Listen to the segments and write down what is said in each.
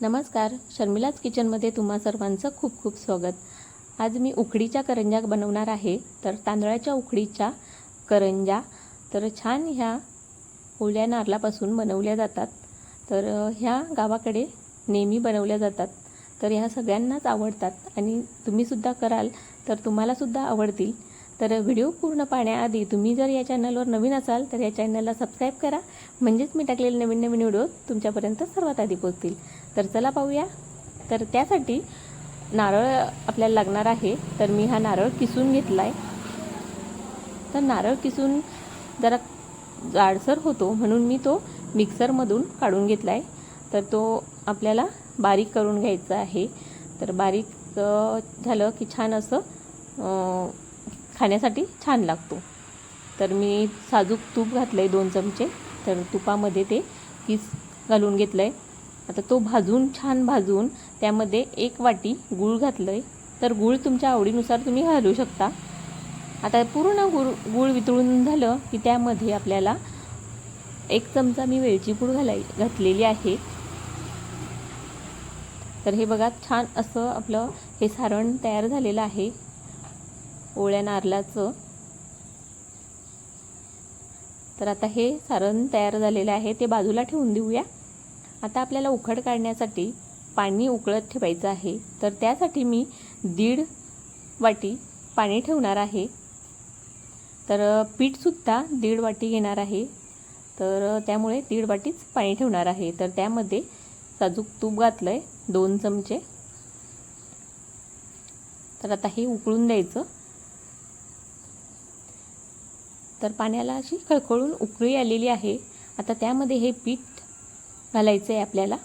नमस्कार शर्मिलाच किचनमध्ये तुम्हा सर्वांचं खूप खूप स्वागत. आज मी उकडीच्या करंज्या बनवणार आहे तर तांदळाच्या उकडीच्या करंज्या तर छान ह्या ओल्या नारळापासून बनवल्या जातात. तर ह्या गावाकडे नेहमी बनवल्या जातात. तर ह्या सगळ्यांनाच आवडतात आणि तुम्हीसुद्धा कराल तर तुम्हालासुद्धा आवडतील. तर व्हिडिओ पूर्ण पाहण्याआधी तुम्ही जर या चॅनलवर नवीन असाल तर या चॅनलला सबस्क्राईब करा. म्हणजेच मी टाकलेले नवीन नवीन व्हिडिओ तुमच्यापर्यंत सर्वात आधी पोहोचतील. तर चला पाहूया. तर त्यासाठी नारळ आपल्याला लागणार आहे. तर मी हा नारळ किसून घेतला आहे तर नारळ किसून जरा जाडसर होतो म्हणून मी तो मिक्सरमधून काढून घेतला आहे तर तो आपल्याला बारीक करून घ्यायचा आहे. तर बारीक झालं की छान असं खाण्यासाठी छान लागतो. तर मी साजूक तूप घातलं आहे दोन चमचे. तर तुपामध्ये ते किस घालून घेतलं आहे आता तो भाजून छान भाजून त्यामध्ये एक वाटी गूळ घातलं आहे तर गूळ तुमच्या आवडीनुसार तुम्ही घालू शकता. आता पूर्ण गुळ गूळ वितळून झालं की त्यामध्ये आपल्याला एक चमचा मी वेलची पूड घालाय घातलेली आहे. तर हे बघा छान असं आपलं हे सारण तयार झालेलं आहे. ओळ्या नारळाचं. तर आता हे सारण तयार झालेलं आहे ते बाजूला ठेवून देऊया. आता आपल्याला उखड काढण्यासाठी पाणी उकळत ठेवायचं आहे. तर त्यासाठी मी दीड वाटी पाणी ठेवणार आहे. तर पीठसुद्धा दीड वाटी घेणार आहे. तर त्यामुळे दीड वाटीच पाणी ठेवणार आहे. तर त्यामध्ये साजूक तूप घातलं आहे दोन चमचे. तर आता हे उकळून द्यायचं. तर पाण्याला अशी खळखळून उकळी आलेली आहे. आता त्यामध्ये हे पीठ घालायचं आहे आपल्याला.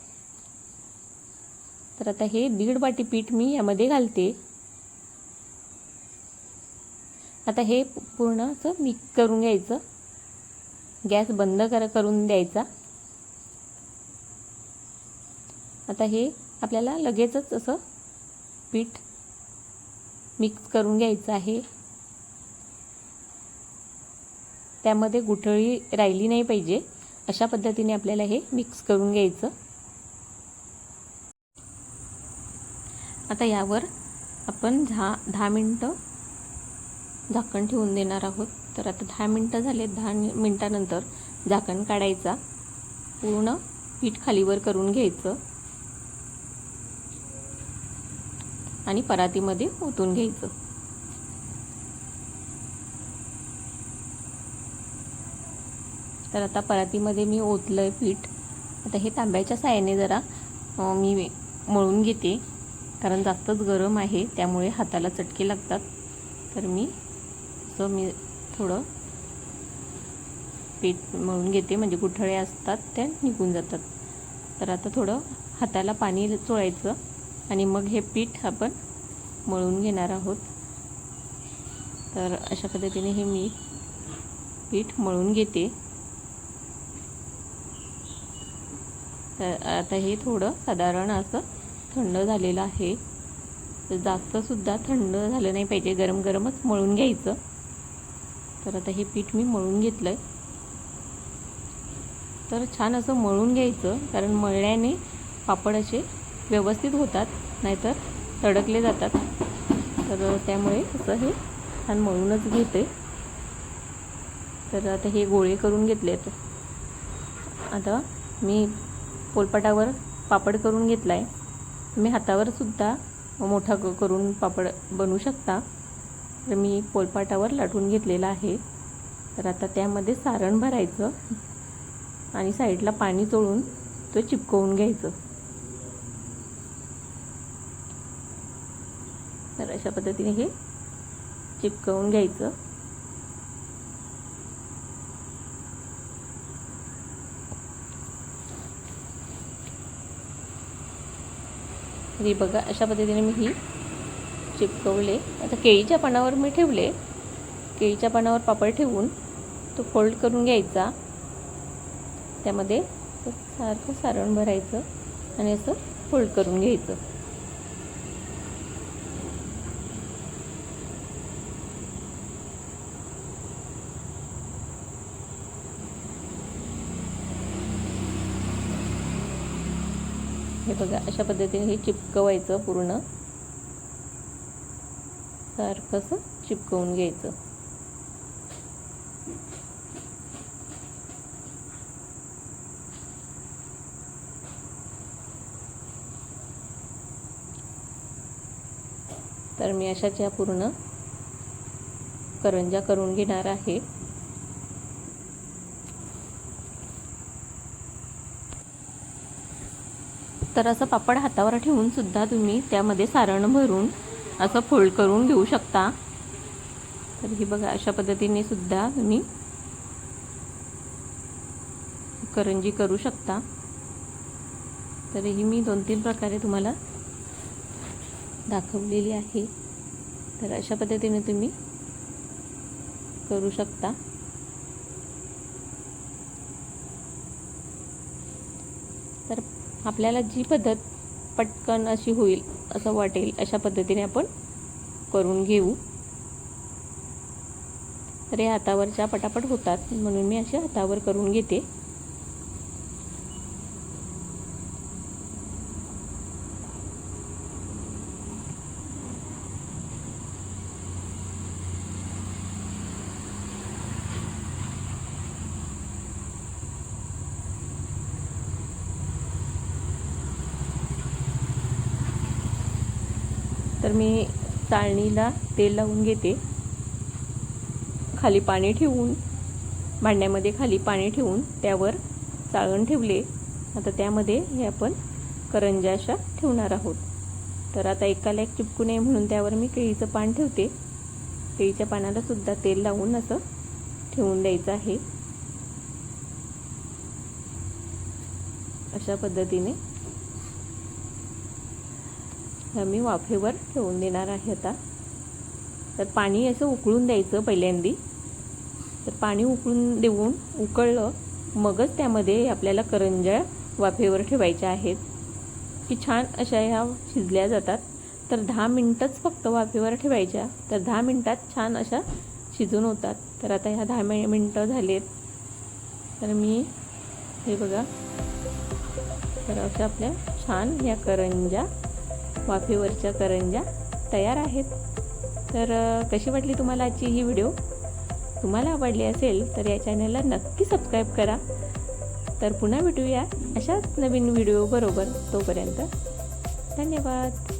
तर आता हे दीड वाटी पीठ मी यामध्ये घालते. आता हे पूर्ण असं मिक्स करून घ्यायचं. गॅस बंद कर करून द्यायचा. आता हे आपल्याला लगेचच असं पीठ मिक्स करून घ्यायचं आहे. त्यामध्ये गुठळी राहिली नाही पाहिजे. अशा पद्धतीने आपल्याला हे मिक्स करून घ्यायचं. आता यावर आपण दहा दहा मिनटं झाकण ठेवून देणार आहोत. तर आता दहा मिनटं झाले दहा मिनटानंतर झाकण काढायचा. पूर्ण पीठ खालीवर करून घ्यायचं. आणि परातीमध्ये ओतून घ्यायचं. तर आता परातीमध्ये मी ओतलं आहे पीठ. आता हे तांब्याच्या साहाय्याने जरा मी मळून घेते. कारण जास्तच गरम आहे त्यामुळे हाताला चटके लागतात. तर मी असं मी थोडं पीठ मळून घेते. म्हणजे गुठळे असतात त्या निघून जातात. तर आता थोडं हाताला पाणी चोळायचं आणि मग हे पीठ आपण मळून घेणार आहोत. तर अशा पद्धतीने हे मी पीठ मळून घेते. तर आता हे थोडं साधारण असं थंड झालेलं आहे. तर जास्तसुद्धा थंड झालं नाही पाहिजे गरम गरमच मळून घ्यायचं. तर आता हे पीठ मी मळून घेतलं आहे तर छान असं मळून घ्यायचं कारण मळल्याने पापड असे व्यवस्थित होतात नाहीतर तडकले जातात. तर त्यामुळे असं हे छान मळूनच घेते. तर आता हे गोळे करून घेतले आहेत आता मी पोलपाटावर पापड करून घेतला आहे तुम्ही हातावरसुद्धा मोठा क- करून पापड बनवू शकता. तर मी पोलपाटावर लाटून घेतलेला आहे. तर आता त्यामध्ये सारण भरायचं आणि साईडला पाणी चोळून तो चिपकवून घ्यायचं. तर अशा पद्धतीने हे चिपकवून घ्यायचं. ही बघा अशा पद्धतीने मी ही चिपकवले. आता केळीच्या पानावर मी ठेवले. केळीच्या पानावर पापड ठेवून तो फोल्ड करून घ्यायचा. त्यामध्ये सारखं सारण भरायचं आणि असं फोल्ड करून घ्यायचं. हे बघा अशा पद्धतीने हे चिपकवायचं पूर्ण. सारखंसं चिपकवून घ्यायचं. तर मी अशाच या पूर्ण करंजा करून घेणार आहे. तर असं पापड हातावर ठेवून सुद्धा तुम्ही त्यामध्ये सारण भरून असं फोल्ड करून घेऊ शकता. तर ही बघा अशा पद्धतीने सुद्धा तुम्ही करंजी करू शकता. तर ही मी दोन तीन प्रकारे तुम्हाला दाखवलेली आहे. तर अशा पद्धतीने तुम्ही करू शकता. तर आपल्याला जी पद्धत पटकन अशी होईल असं वाटेल अशा पद्धतीने आपण करून घेऊ. तर हे हातावरच्या पटापट होतात म्हणून मी असे हातावर करून घेते. तर मी चाळणीला तेल लावून घेते. खाली पाणी ठेवून भांड्यामध्ये खाली पाणी ठेवून त्यावर चाळण ठेवले. आता त्यामध्ये हे आपण करंजा अशा ठेवणार आहोत. तर आता एकाला एक चिपकू नये म्हणून त्यावर मी केळीचं पान ठेवते. केळीच्या पानाला सुद्धा तेल लावून असं ठेवून द्यायचं आहे. अशा पद्धतीने मी वाफेवर ठेवून देणार आहे आता. तर पाणी असं उकळून द्यायचं पहिल्यांदी. तर पाणी उकळून देऊन उकळलं मगच त्यामध्ये आपल्याला करंज्या वाफेवर ठेवायच्या आहेत. की छान अशा ह्या शिजल्या जातात. तर दहा मिनटंच फक्त वाफेवर ठेवायच्या. तर दहा मिनटात छान अशा शिजून होतात. तर आता ह्या दहा मि मिनटं झालेत. तर मी हे बघा तर अशा आपल्या छान ह्या करंज्या वाफेवरच्या करंज्या तयार आहेत. तर कशी वाटली तुम्हाला आजची ही व्हिडिओ? तुम्हाला आवडली असेल तर या चॅनलला नक्की सबस्क्राईब करा. तर पुन्हा भेटूया अशाच नवीन व्हिडिओ बरोबर तोपर्यंत. धन्यवाद.